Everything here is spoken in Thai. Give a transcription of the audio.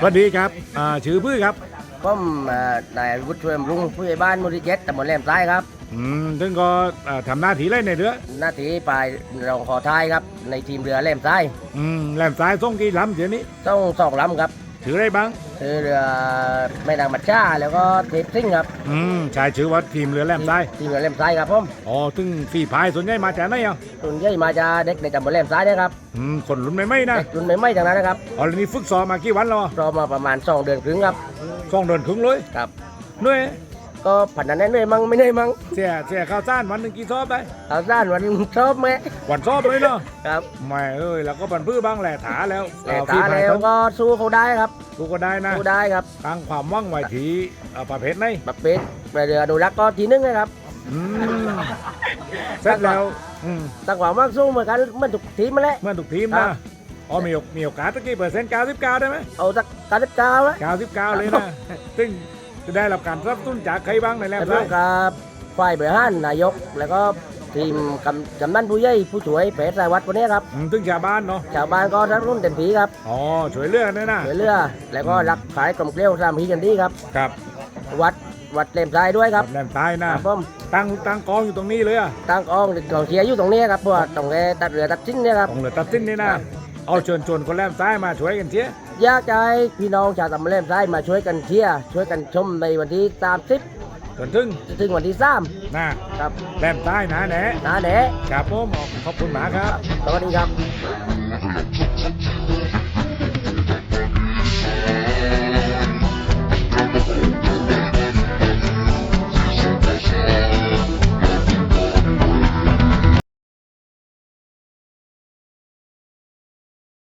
สวัสดีครับอ่าชื่อพื้อครับผมเอ่อนายวุฒิช่วยบำรุงผู้ใหญ่บ้านหมูลที่เจ็ดตำบลแหลมซ้ายครับ อืมซึ่งก็อ่าทำหน้าที่ไรในเรือหน้าที่ฝ่ายรองขอท้ายครับ ในทีมเรือแหลมซ้ายอืมแหลมซ้ายส่งกี่ลำเดี๋ยวนี้ต้องสองลำครับ ถืออะไรบ้างคือเรือแม่นางมัดจ้าแล้วก็เทปซิ่งครับอืมชายชื่อว่าทีมเรือแหลมซ้ายทีมเรือแหลมซ้ายครับผมอ๋อซึ่งสี่พายส่วนใหญ่มาจากไหนอะส่วนใหญ่มาจากเด็กในตำบลแหลมซ้ายนะครับอืมคนรุ่นใหม่ๆนะเด็กรุ่นใหม่ๆทั้งนั้นนะครับอ๋อแล้วนี่ฝึกซ้อมมากี่วันแล้วอะรอมาประมาณสองเดือนครึ่งครับสองเดือนครึ่งเลยครับเหนื่อย ก็ผันนั้นเหนื่อยมั่งไม่เหนื่อยมั่งเสียเสียข้าวสารวันหนึ่งกี่ซอบได้เอาด้านวันชอบไหมวันซอบเลยเนาะครับไม่เอ้ยแล้วก็ปันพื้อบ้างแหละถาแล้วแต่อ่ตาพายแล้วต้องก็สู้เขาได้ครับกูก็ได้นะสู้ได้ครับตั้งความว่างไว้ทีอ่าประเภทไหนแบบเป็นเรืออนุรักษ์ก็ทีนึงนะครับอืมเสร็จแล้วอืมตั้งความว่างสู้เหมือนกันเหมื่อนทุกทีมมาแหล้ว เมื่อทุกทีมครันะบ อ๋อมีโอกมีโอกาสตะกี้เปอร์เซ็นต์99ได้ไหมเอาสักการสิบเก้าแล้ว99 เลยนะซึ่ง จะได้รับการสนับสนุนจากใครบ้างในแลบแต่ได้เรื่องกับฝ่ายบริหารนายกแล้วก็ทีมกำกำนันผู้ใหญ่ผู้ช่วยแพทย์รายวัดวันนี้ครับอืมซึ่งชาวบ้านเนาะชาวบ้านก็รับรุ่นเต็มที่ครับอ๋อช่วยเหลือกนะนะเหลือเรือแล้วก็รักขายกลมเกลียวสามพีกันดีครับครับ วัดวัดเล่มทรายด้วยครับแหลมใต้นะครับผมตั้งตั้งกองอยู่ตรงนี้เลยอะตั้งกองกองเชียร์อยู่ตรงนี้ครับเพราะว่าตรงแกตัดเรือตัดชิ้นเนี่ยครับของเหลือตัดสิ้นนี่นะครับ เอาเชิญชวนคนแหลมใต้มาช่วยกันเชียร์อยากจะให้พี่น้องชาวตำบลเล่มทรายมาช่วยกันเชียร์ช่วยกันชมในวันที่30จนถึงถึงวันที่นะครับแหลมใต้นะแหนะนะแหนครับผมขอบคุณหมาครับ สวัสดีครับ Thank you.